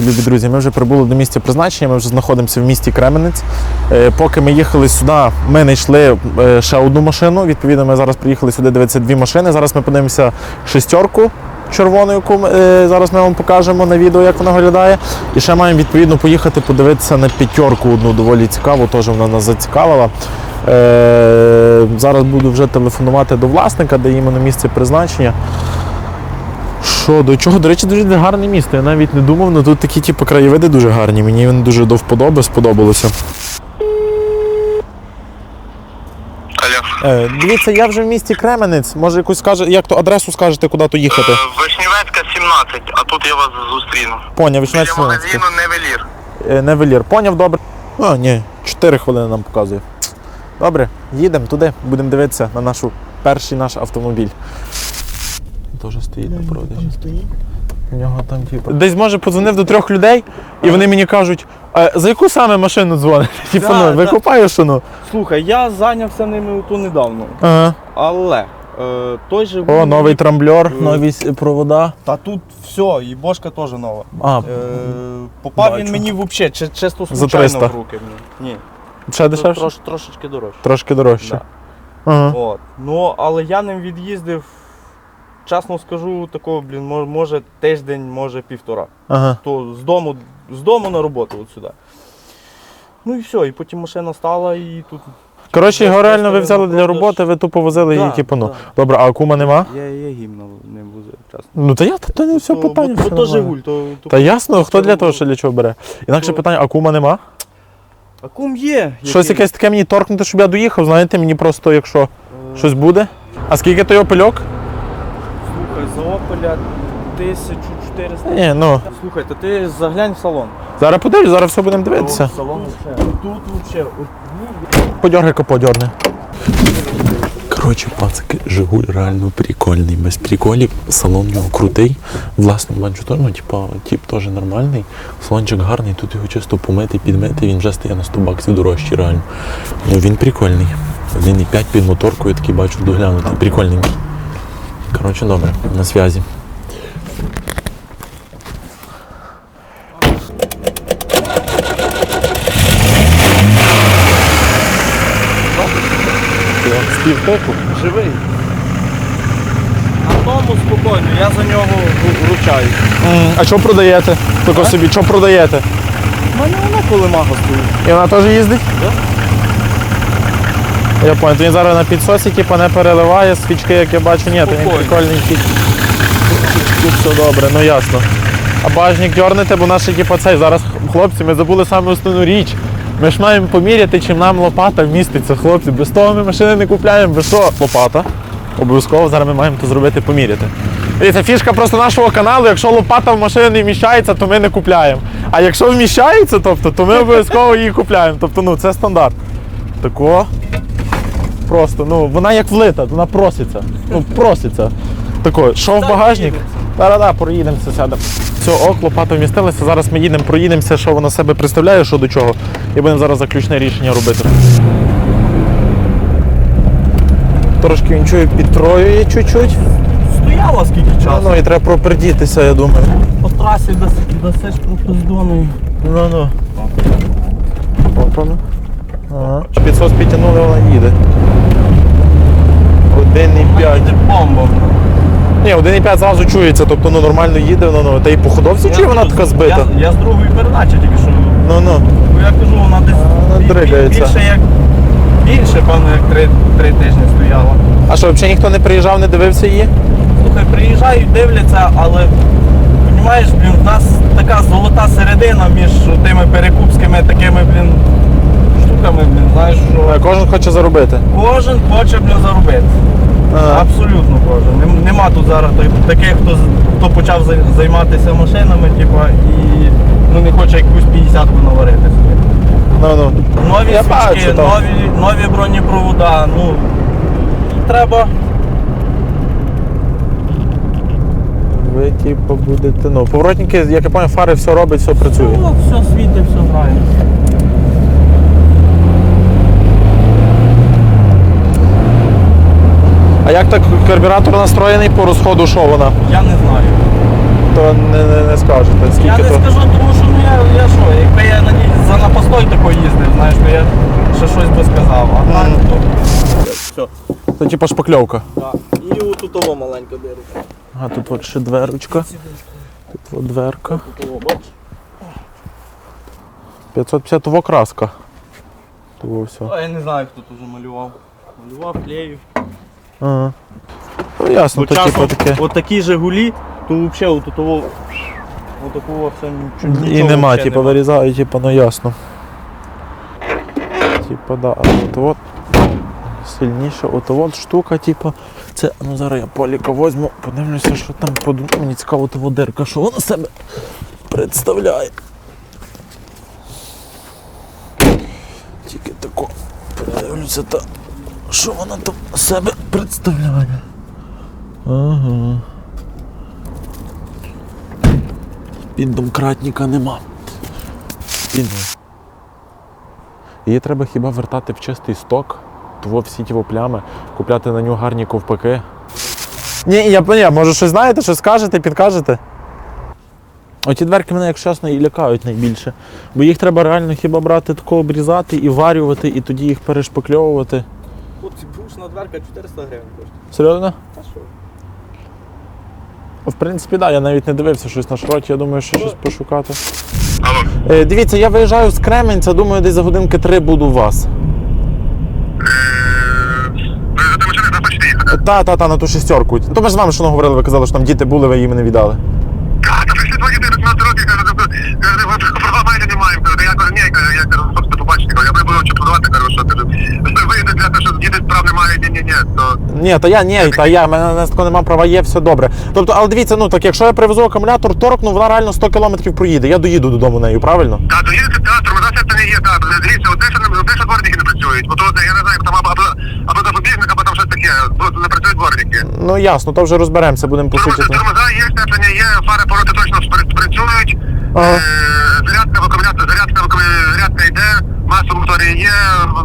дивіться, любі друзі, ми вже прибули до місця призначення, ми вже знаходимося в місті Кременець. Е, Поки ми їхали сюди, ми знайшли е, ще одну машину. Відповідно, ми зараз приїхали сюди дивитися дві машини. Зараз ми подивимося шестерку червону, яку е, зараз ми вам покажемо на відео, як вона виглядає. І ще маємо відповідно поїхати подивитися на п'ятерку одну доволі цікаву, теж вона нас зацікавила. Зараз буду вже телефонувати до власника, де іменно місце призначення. Що, до чого? До речі, дуже гарне місто. Я навіть не думав, але тут такі типу, краєвиди дуже гарні. Мені вони дуже до вподоби сподобалося. Алло. Е, дивіться, я вже в місті Кременець. Може, якусь скаже, як то адресу скажете, куди то їхати? Е, Вишнівецька 17, а тут я вас зустріну. Поняв, Біля 18 магазину Невелір. Е, Невелір. Поняв, добре. А, ні, 4 хвилини нам показує. Добре, їдемо туди, будемо дивитися на нашу перший наш автомобіль. Теж стоїть на продажі. У нього там типу. Десь може подзвонив до трьох людей, і вони мені кажуть, а за яку саме машину дзвонить? Типу, Да, ну, да. викупаєш, ну. Слухай, я зайнявся ними ото недавно, Ага. але е, той же О, новий трамблер, Е. нові с- провода. Та тут все, і бошка теж нова. А, Е, попав Бачу. він мені взагалі, чи, чисто За случайно 300. в руки. Мені. Ні, ще дешевше? трош, трошечки дорожче. Трошки дорожче. Да. Ага. От. Ну, але я ним від'їздив, чесно скажу, такого, блін, може тиждень, може півтора. Ага. То з дому, з дому на роботу от сюди. Ну і все, і потім машина стала і тут. Коротше, його реально ви взяли для роботи, ви тупо возили її, Да, типу, ну. да. Добре, а кума нема? Я, я гімно не возив, чесно. Ну та я та то не все То- питання. Бо, все бо то нормально. Жигуль, то, то Та ясно, хто для того, то- що для чого бере. Інакше то- питання, а кума нема? А кум є. Щось який? якесь таке мені торкнути, щоб я доїхав, знаєте, мені просто, якщо Е, щось буде. А скільки той опельок? Слухай, за Опеля 1400. Ні, ну. Слухай, то ти заглянь в салон. Зараз подивлюсь, зараз все будемо дивитися. О, Салон взагалі. Тут взагалі. Подьоргай каподьорне. Коротше, пацики, Жигуль реально прикольний. Без приколів, салон нього крутий. Власне, бачу теж, ну, типа, тип теж нормальний. Салончик гарний, тут його чисто помити, підмити, він вже стає на 100 баксів дорожчий реально. Ну він прикольний. 1,5 під моторкою такий бачу доглянутий. Прикольненький. Коротше, добре, на зв'язі. Співтеку. Живий. На тому спокійно, я за нього вру- вручаю. А що продаєте? Тако собі, що продаєте? У мене вона колемага стоїть. І вона теж їздить? Да. Я понял, то він зараз на підсосі, типу, не переливає свічки, як я бачу, ні, то він Спокійно. прикольненький. Тут все добре, ну ясно. А бажник дьорнете, бо наші типу, цей зараз, хлопці, ми забули саме основну річ. Ми ж маємо поміряти, чим нам лопата вміститься, хлопці. Без того ми машини не купляємо, без що? Лопата. Обов'язково зараз ми маємо то зробити, поміряти. Дивіться, фішка просто нашого каналу, якщо лопата в машину не вміщається, то ми не купляємо. А якщо вміщається, тобто, то ми обов'язково її купляємо. Тобто, ну, це стандарт. Тако. Просто, ну, вона як влита, вона проситься. Ну, проситься. Тако, що в багажник? Та-да-да, проїдемося, сядемо. Все, ок, лопата вмістилася. Зараз ми їдемо, проїдемося, що вона себе представляє, що до чого. І будемо зараз заключне рішення робити. Трошки він чує підтроює чуть-чуть. Стояла скільки часу? Ну і треба пропердітися, я думаю. По трасі досиш просто з дому. Ну ну. Опа. Ага. Підсос підтягнули, вона їде. 1,5. Це бомба. Ні, 1,5 зразу чується, тобто ну, нормально їде, ну, ну, та й по ходовці чи вона така збита? Я, я з другої передачі тільки що. Ну ну. Бо я кажу, вона десь Вона бі- бі- дригається. більше як більше, певно, як три, три тижні стояла. А що, взагалі ніхто не приїжджав, не дивився її? Слухай, приїжджають, дивляться, але розумієш, блін, в нас така золота середина між тими перекупськими такими, блін, штуками, блін, знаєш, що Е, Кожен хоче заробити. кожен хоче блін, заробити. Ага. Абсолютно кожен. Нем- Нема тут зараз той- таких, хто, з- хто почав зай- займатися машинами, типа, і ну, не хоче якусь 50-ку наварити собі. Ну ну. Нові Я свічки, бачу, нові, нові бронепровода, ну треба. Ви типу будете. Ну, поворотники, як я пам'ятаю, фари все робить, все працює. Ну, все світить, все грає. А як так карбюратор настроєний по розходу, що вона? Я не знаю. то не, не, не скажете. Я Скільки не то. скажу, тому що ну я, я що, якби я на за на постой такий їздив, знаєш, то я ще щось би сказав. А так, то все. То типа шпакльовка. Так. І отут того маленька дирка. А тут от ще дверочка. Тут от дверка. Тут того, бачиш? 550 во краска. Того все. А я не знаю, хто тут вже малював. Малював, клеїв. Ага. Ну ясно, то типа таке. от такі Жигулі, то взагалі от того, от такого все нічого. І нема, нема. вирізають, типа, ну ясно. Типа, да, а от от сильніше, от от штука, типа. Це, ну зараз я поліка возьму, подивлюся, що там под... Мені цікаво та водирка, що вона себе представляє. Тільки тако подивлюся, та, що вона там себе представляє. Ага. Піддомкратника нема. Піддом. Її треба хіба вертати в чистий сток, того всі ті плями, купляти на нього гарні ковпаки. Ні, я поняв, може щось знаєте, що скажете, підкажете? Оті дверки мене, якщо чесно, і лякають найбільше. Бо їх треба реально хіба брати тако обрізати і варювати, і тоді їх перешпакльовувати. Хлопці, дверка 400 гривень коштує. Серйозно? Та що? В принципі, так, да, я навіть не дивився щось на шроті, я думаю, що щось пошукати. Е, дивіться, я виїжджаю з Кременця, думаю, десь за годинки три буду у вас. Їхати? Та, та, та, на ту шестерку. То ми ж з вами що говорили, ви казали, що там діти були, ви їм не віддали. Так, та прийшли два діти 15 років, каже, каже, ви не маємо. Каже, я кажу, ні, я кажу, побачити, кажу, я буду чіпувати, кажу, що кажу. Для що діти справ немає, ні, ні, ні, то... Ні, та я ні, та я, в мене такого нема права, є, все добре. Тобто, але дивіться, ну так якщо я привезу акумулятор, торкну, вона реально 100 кілометрів проїде. Я доїду додому нею, правильно? Та, то це та, тормозація це не є, та, дивіться, от те, що, не- те, що дворники не працюють, бо то, я не знаю, там або, або, або запобіжник, або там щось таке, не працюють дворники. Ну ясно, то вже розберемося, будемо по суті. Тормози, тормоза є, щеплення є, фари пороти точно спри- працюють, Ага. е, зарядка в зарядка зарядка йде, масло в є,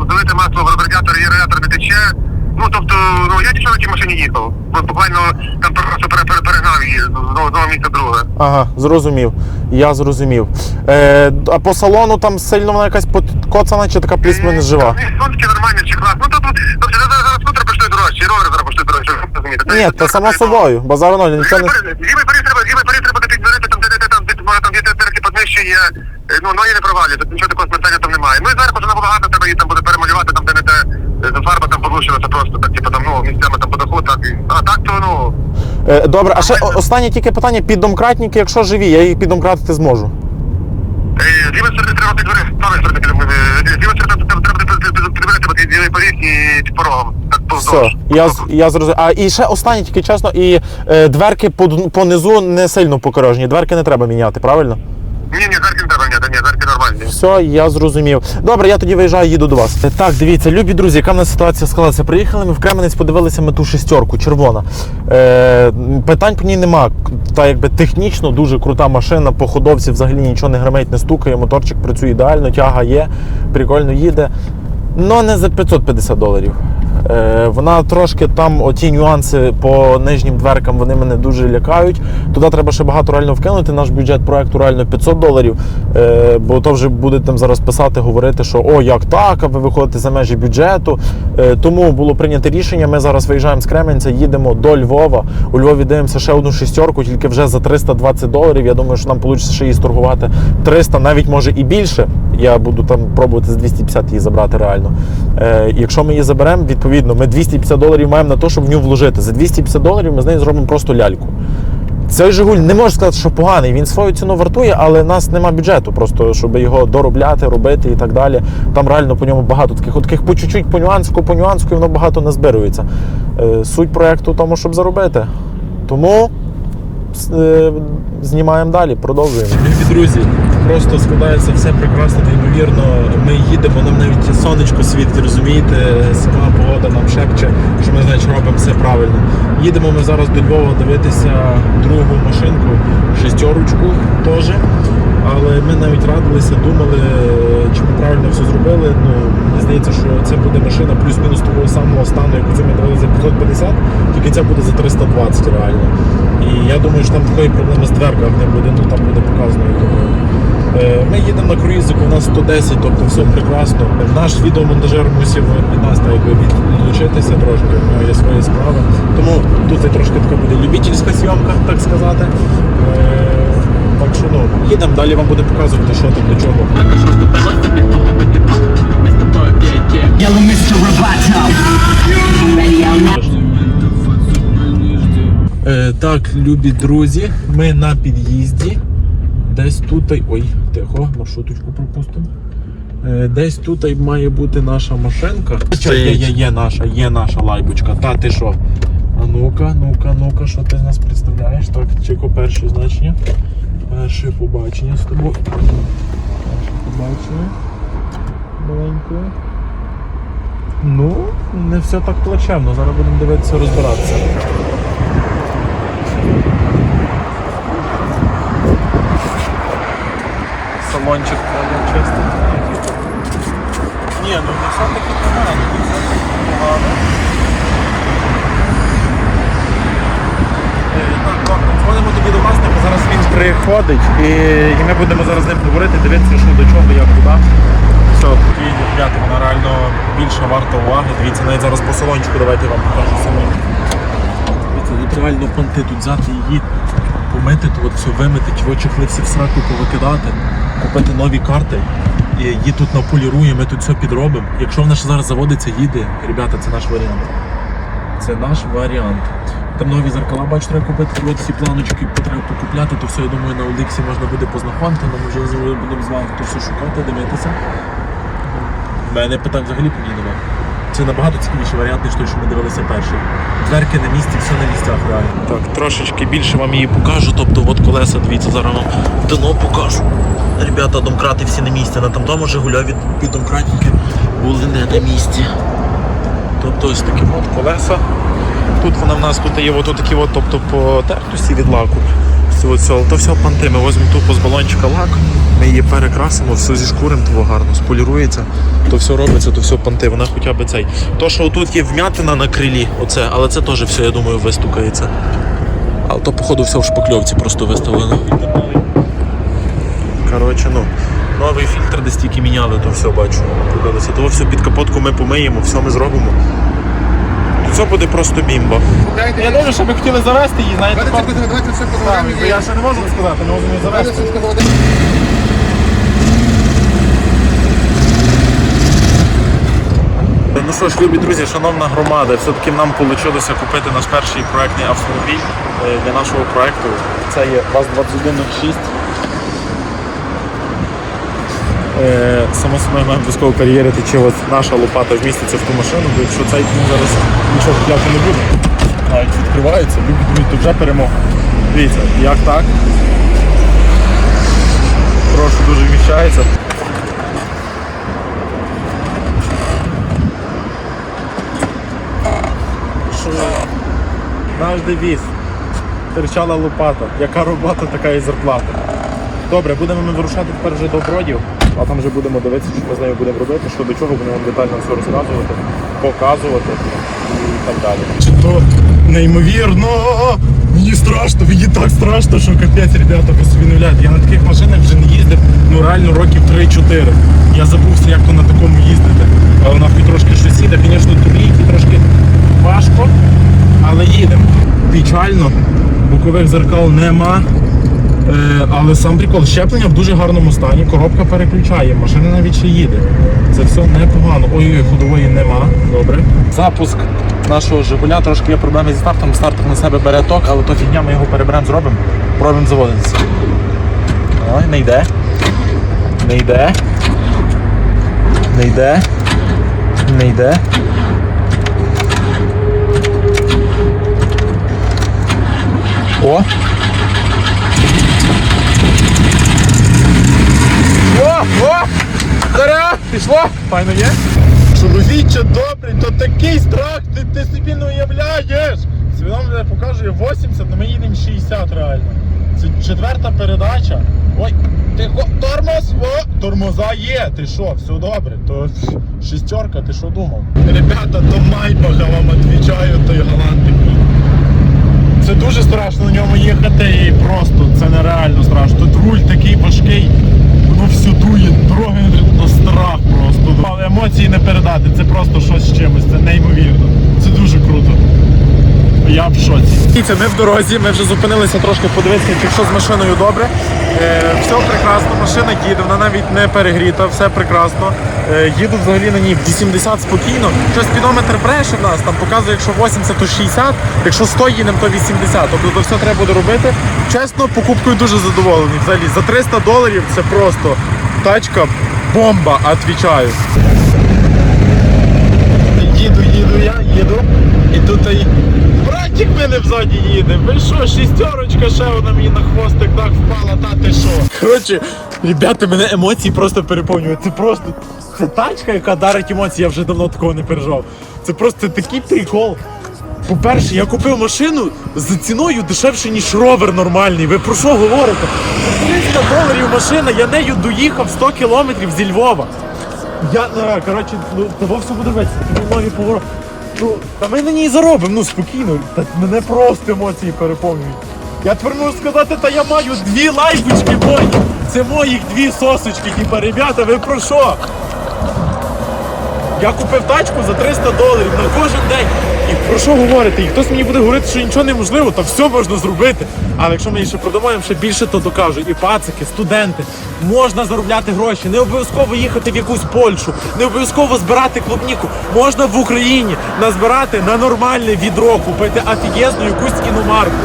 залите масло в радіатор є, радіатор не тече. Ну, тобто, ну, я тільки на тій машині їхав. Бо Буквально там просто пере- пере- перегнав її з одного місця друге. Ага, зрозумів. Я зрозумів. Е, а по салону там сильно вона якась подкоцана чи така плюс-мінус жива? Ні, Сон такий нормальний чи клас. Ну, тобто, тобто зараз, зараз скутер коштує дорожче, і ровер зараз коштує дорожче, розумієте. Ні, та само собою, базару ноль, нічого не. Зімий парі треба, зімий парі треба підбирати, там, де, там, може, там, де терки піднищує, е, ну, ноги не провалює, тут нічого такого смертельного там немає. Ну, і зверху вже набагато треба її там буде перемалювати, там, де не те, е, фарба там поглушилася просто, так, типу, там, ну, місцями там по даху, так, і- а так, то, ну, Е, добре, а ще о- останнє тільки питання: піддомкратники, якщо живі, я їх піддомкратити зможу. е, зімий сторони треба підбирати, правильно, сторони, е, зімий сторони треба треба підбирати, бо зімий поріг і порогом, так, Все, повздовж. я, з- я зрозумів. А і ще останнє, тільки чесно, і е, дверки по, понизу не сильно покорожні. Дверки не треба міняти, правильно? Ні, ні, зарки не треба ні, ні, зарки нормальні. Все, я зрозумів. Добре, я тоді виїжджаю, їду до вас. Е, Так, дивіться, любі друзі, яка в нас ситуація склалася. Приїхали ми в Кременець, подивилися ми ту шестерку, червона. Е, питань по ній нема. Та якби технічно дуже крута машина, по ходовці взагалі нічого не гримить, не стукає, моторчик працює ідеально, тяга є, прикольно їде. Ну не за 550 доларів. Е, вона трошки там оті нюанси по нижнім дверкам вони мене дуже лякають. Туди треба ще багато реально вкинути. Наш бюджет проекту реально 500 доларів. Е, бо то вже буде там зараз писати, говорити, що о, як так, а ви виходите за межі бюджету. Е, тому було прийнято рішення. Ми зараз виїжджаємо з Кременця, їдемо до Львова. У Львові дивимося ще одну шістерку, тільки вже за 320 доларів. Я думаю, що нам вийде ще її сторгувати 300, навіть може і більше. Я буду там пробувати з 250 її забрати реально. Якщо ми її заберемо, відповідно, ми 250 доларів маємо на те, щоб в нього вложити. За 250 доларів ми з нею зробимо просто ляльку. Цей Жигуль не можу сказати, що поганий. Він свою ціну вартує, але в нас нема бюджету, просто щоб його доробляти, робити і так далі. Там реально по ньому багато таких, от таких по чуть-чуть, по нюанску, по нюанску, і воно багато не збирується. Е, Суть проекту в тому, щоб заробити. Тому знімаємо далі, продовжуємо. Любі друзі, просто складається все прекрасно, неймовірно. Ми їдемо, нам навіть сонечко світить, розумієте, сама погода нам шепче, що ми значить робимо все правильно. Їдемо ми зараз до Львова дивитися другу машинку, шестерочку теж. Але ми навіть радилися, думали, чи ми правильно все зробили. Ну, мені здається, що це буде машина плюс-мінус того самого стану, яку цю ми дали за 550, тільки ця буде за 320 реально. І я думаю, що там такої проблеми з дверками не буде, ну там буде показано, я думаю. Е, Ми їдемо на круїзику, у нас 110, тобто все прекрасно. Наш відеомонтажер мусив від нас якби відлучитися трошки, в нього є свої справи. Тому тут і трошки така буде любительська зйомка, так сказати. Ну, їдемо, далі вам буде показувати, що там до чого. Е, так, любі друзі, ми на під'їзді. Десь тут. Ой, тихо, маршруточку пропустимо. Е, десь тут має бути наша машинка. Є, є, є наша, є наша лайбочка. Та ти що? А ну-ка, ну-ка, ну-ка, що ти з нас представляєш? Так, чеко перше значення. Перше побачення з тобою. Перше побачення. Маленькою. Ну, не все так плачевно. Зараз будемо дивитися, розбиратися. Салончик треба чистити. Ні, ну не все таки погано. не все таки погано. Е, Так, добре, дзвонимо тоді до власника, зараз він приходить і, і ми будемо зараз з ним говорити, дивитися, що до чого, як куди. Все, тоді ребята, вона реально більше варта уваги. Дивіться, навіть зараз по салончику давайте вам покажу самим. Дивіться, тут реально понти тут взяти її, помити, то от все вимити, ті чехли всі в сраку повикидати, купити нові карти. І її тут наполіруємо, ми тут все підробимо. Якщо вона ще зараз заводиться, їде, ребята, це наш варіант. Це наш варіант. Там нові зеркала, бачу, треба купити, от всі планочки треба покупляти, то все, я думаю, на Оліксі можна буде познаходити, нам вже будемо з вами то все шукати, дивитися. У мене питань взагалі по. Це набагато цікавіший варіант, ніж той, що ми дивилися перший. Дверки на місці, все на місцях реально. Так, трошечки більше вам її покажу. Тобто от колеса, дивіться, зараз вам дно покажу. Ребята, домкрати всі на місці. На там тому Жигуля від, від домкратники були не на місці. Тобто ось такі от колеса. Тут вона в нас тут є от такі от, тобто по тертості від лаку. То все понти. Ми візьмемо тупо з балончика лак, ми її перекрасимо, все зі шкурим, того гарно, сполірується, то все робиться, то все понти. Вона хоча б цей. То, що тут є вмятина на крилі, оце, але це теж все, я думаю, вистукається. Але то, походу, все в шпакльовці просто виставлено. Коротше, ну, новий фільтр десь тільки міняли, то все бачу. Купилося. То все під капотку ми помиємо, все ми зробимо. Це буде просто бімба. Я думаю, що ми хотіли завести її, знаєте, Давайте це давайте все поговоримо. бо я ще не можу сказати, не можу її Давайте завести. Ну що ж, любі друзі, шановна громада, все-таки нам вийшло купити наш перший проектний автомобіль е, для нашого проекту. Це є ВАЗ-2106. Е, Само собою маємо обов'язково перевірити, чи от наша лопата вміститься в ту машину, бо якщо цей ну, зараз нічого купляти не буде. Навіть відкривається, друзі, то вже перемога. Дивіться, як так. Прошу, дуже вміщається. що наш девіз. Терчала лопата. Яка робота, така і зарплата. Добре, будемо ми вирушати тепер вже до бродів, а там вже будемо дивитися, що ми з нею будемо робити, що до чого будемо детально все розказувати, показувати і так далі. Чи то неймовірно! Мені страшно, мені так страшно, що капець, ребята, ви собі не. Я на таких машинах вже не їздив ну реально років 3-4. Я забувся, як то на такому їздити. Вона хоч трошки щось їде, звісно, турійки трошки важко, але їдемо. Печально, бокових зеркал нема. Е, але сам прикол, щеплення в дуже гарному стані, коробка переключає, машина навіть ще їде. Це все непогано. Ой-ой, ходової нема. Добре. Запуск нашого Жигуля, трошки є проблеми зі стартом. Стартер на себе бере ток, але то фігня, ми його переберемо, зробимо. Пробуємо заводитися. Ой, не йде. Не йде. Не йде. Не йде. О! О! Зараз! Пішло! Файно є? Чоловіче добрий, то такий страх, ти, ти собі не уявляєш! Свідомо мене показує 80, але ми їдемо 60 реально. Це четверта передача. Ой, тихо, тормоз! О, тормоза є! Ти що, все добре? То шістерка, ти що думав? Ребята, то Майбаха вам відповідаю, той галантик. це дуже страшно на ньому їхати і просто це нереально страшно. Тут руль такий важкий, все дує, дороги на страх просто. Але емоції не передати, це просто щось з чимось, це неймовірно. Це дуже круто. Я в шоці. Дивіться, ми в дорозі, ми вже зупинилися трошки подивитися, все з машиною добре. Е, все прекрасно, машина їде, вона навіть не перегріта, все прекрасно. Е, їду взагалі на ній 80 спокійно. Щось спідометр бреше в нас, там показує, якщо 80, то 60, якщо 100 їдемо, то 80. Тобто то все треба буде робити. Чесно, покупкою дуже задоволений. Взагалі за 300 доларів це просто тачка бомба, відповідаю. Їду, їду, я їду. І тут і братик мене взаді їде. Ви що, шістерочка, ще вона мені на хвостик так впала, та ти що? Коротше, ребята, мене емоції просто переповнюють. Це просто це тачка, яка дарить емоції, я вже давно такого не переживав. Це просто такий прикол. По-перше, я купив машину за ціною дешевше, ніж ровер нормальний. Ви про що говорите? 300 доларів машина, я нею доїхав 100 кілометрів зі Львова. Я, е, коротше, ну, того все буде весь, нові поворот. Ну, та ми на ній заробимо, ну спокійно. Та мене просто емоції переповнюють. Я тепер можу сказати, та я маю дві лайбочки мої. Це моїх дві сосочки, типа, ребята, ви про що? Я купив тачку за 300 доларів на кожен день. І про що говорити? І хтось мені буде говорити, що нічого неможливо, то все можна зробити. Але якщо ми ще продумаємо, ще більше то докажу. І пацики, студенти, можна заробляти гроші. Не обов'язково їхати в якусь Польщу, не обов'язково збирати клубніку. Можна в Україні назбирати на нормальне відро, купити офігезну якусь іномарку.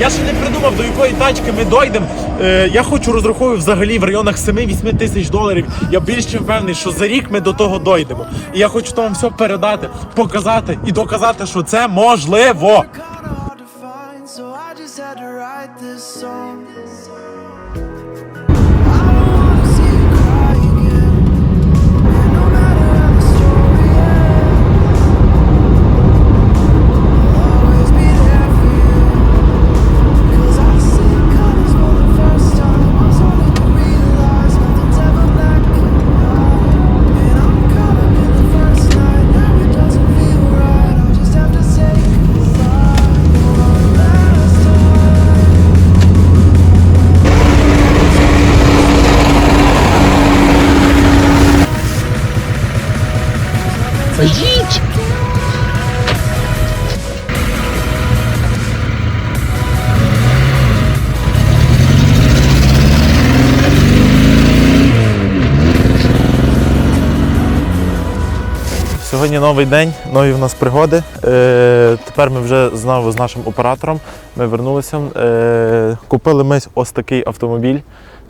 Я ще не придумав, до якої тачки ми дойдемо. Е, я хочу розраховую взагалі в районах 7-8 тисяч доларів. Я більш чим впевнений, що за рік ми до того дойдемо. І я хочу вам все передати, показати і доказати, що це можливо. so I just had to write this song. Сьогодні новий день, нові в нас пригоди. Е, тепер ми вже знову з нашим оператором. Ми вернулися. Е, купили ми ось такий автомобіль.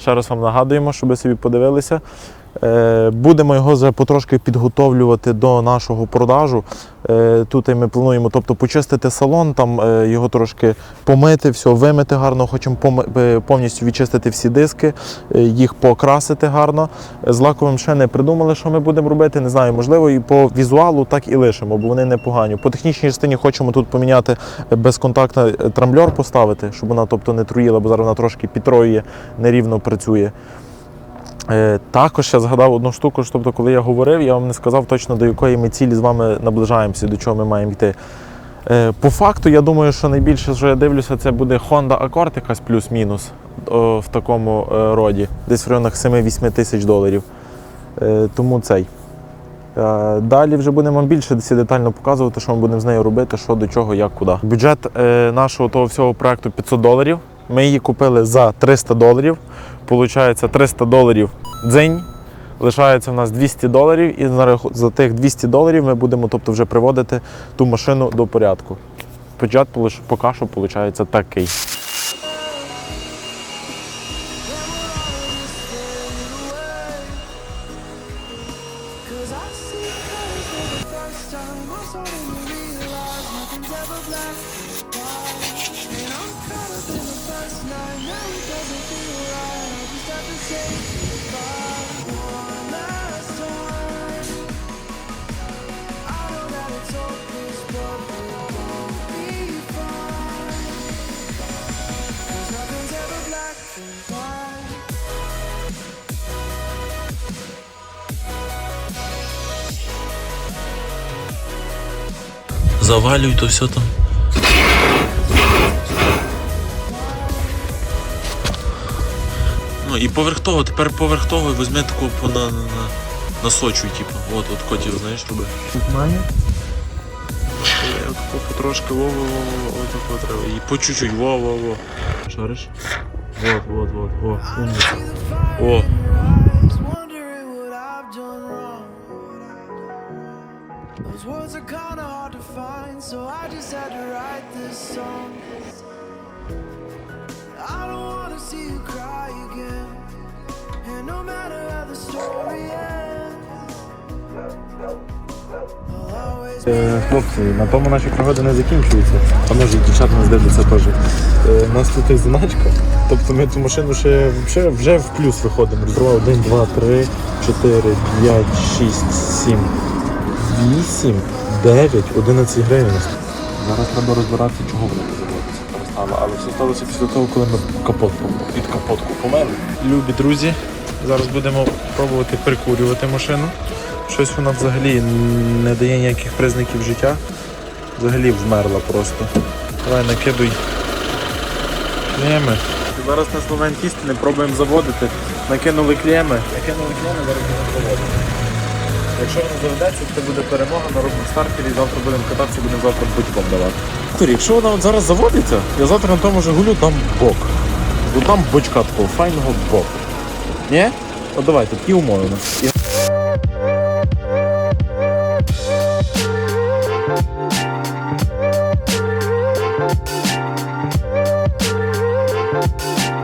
Ще раз вам нагадуємо, щоб ви собі подивилися. Е, будемо його вже потрошки підготовлювати до нашого продажу. Е, тут ми плануємо тобто, почистити салон, там е, його трошки помити, все вимити гарно. Хочемо повністю відчистити всі диски, їх покрасити гарно. З лаковим ще не придумали, що ми будемо робити. Не знаю, можливо, і по візуалу так і лишимо, бо вони непогані. По технічній частині хочемо тут поміняти безконтактний трамблер поставити, щоб вона тобто, не труїла, бо зараз вона трошки підтроює, нерівно працює. Е, Також я згадав одну штуку, що, тобто, коли я говорив, я вам не сказав точно до якої ми цілі з вами наближаємося, до чого ми маємо йти. Е, По факту, я думаю, що найбільше, що я дивлюся, це буде Honda Accord якась плюс-мінус в такому е, роді, десь в районах 7-8 тисяч доларів. Тому цей. Далі вже будемо більше детально показувати, що ми будемо з нею робити, що до чого, як, куди. Бюджет нашого того всього проекту 500 доларів. Ми її купили за 300 доларів. Получається 300 доларів дзень. Лишається в нас 200 доларів, і за тих 200 доларів ми будемо тобто, вже приводити ту машину до порядку. Бюджет поки що виходить такий. завалюй, то все там. Ну і поверх того, тепер поверх того візьме таку по на, на, на, насочуй, типу. От, от котів, знаєш, роби. Має? Я потрошки во-во-во, отако треба. І по чуть-чуть, во-во-во. Шариш? Вот, вот, вот, во. Умниця. О. words are kinda hard to find, so I just had to write this song. I don't wanna see you cry again, and no matter how the story ends, I'll always Е, Хлопці, на тому наші пригоди не закінчуються. А може і дівчат нас дивляться теж. Е, У нас тут є заначка. Тобто ми цю машину ще вже, вже в плюс виходимо. Розривав 1, 2, 3, 4, 5, 6, 7, 8, 9, 11 гривень. Зараз треба розбиратися, чого вони заводиться перестало. Але все сталося після того, коли ми капот під капотку помили. любі друзі, зараз будемо пробувати прикурювати машину. Щось вона взагалі не дає ніяких признаків життя. Взагалі вмерла просто. Давай накидуй клеми. Зараз на момент істини пробуємо заводити. Накинули клеми. Накинули клеми, зараз будемо заводити. Заведеться, це буде перемога на робимо стартері, завтра будемо кататися, будемо завтра будь-ком давати. Турі, якщо вона от зараз заводиться, я завтра на тому Жигулю дам бок. Бо там бочка такого файного боку. Ні? От давайте, такі умови